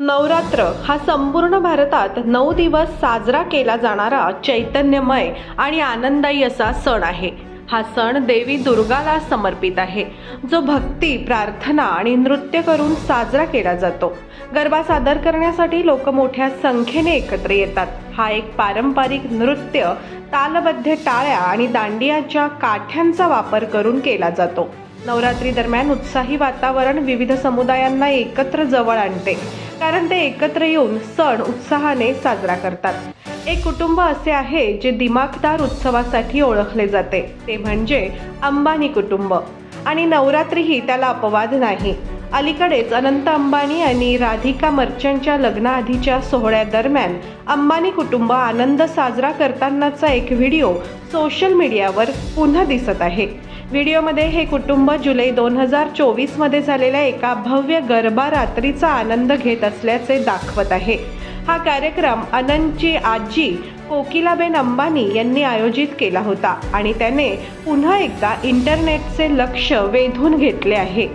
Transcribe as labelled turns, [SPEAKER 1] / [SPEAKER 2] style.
[SPEAKER 1] नवरात्र हा संपूर्ण भारतात नऊ दिवस साजरा केला जाणारा चैतन्यमय आणि आनंददायी असा सण आहे. हा सण देवी दुर्गाला समर्पित आहे. जो भक्ती प्रार्थना आणि नृत्य करून साजरा केला जातो. गरबा सादर करण्यासाठी लोक मोठ्या संख्येने एकत्र येतात. हा एक पारंपरिक नृत्य तालबद्ध टाळ्या आणि दांडियाच्या काठ्यांचा वापर करून केला जातो. नवरात्री दरम्यान उत्साही वातावरण विविध समुदायांना एकत्र जवळ आणते. कारण ते एकत्र येऊन सण उत्साहाने साजरा करतात. एक कुटुंब असे आहे जे दिमाखदार उत्सवासाठी ओळखले जाते. ते म्हणजे अंबानी कुटुंब. आणि नवरात्रीही त्याला अपवाद नाही. अलीकडेच अनंत अंबानी आणि राधिका मर्चंटच्या लग्नाआधीच्या सोहळ्यादरम्यान अंबानी कुटुंब आनंद साजरा करतानाचा एक व्हिडिओ सोशल मीडियावर पुन्हा दिसत आहे. व्हिडिओमध्ये हे कुटुंब जुलै दोन हजार चोवीसमध्ये झालेल्या एका भव्य गरबा रात्रीचा आनंद घेत असल्याचे दाखवत आहे. हा कार्यक्रम अनंतची आजी कोकिलाबेन अंबानी यांनी आयोजित केला होता आणि त्याने पुन्हा एकदा इंटरनेटचे लक्ष वेधून घेतले आहे.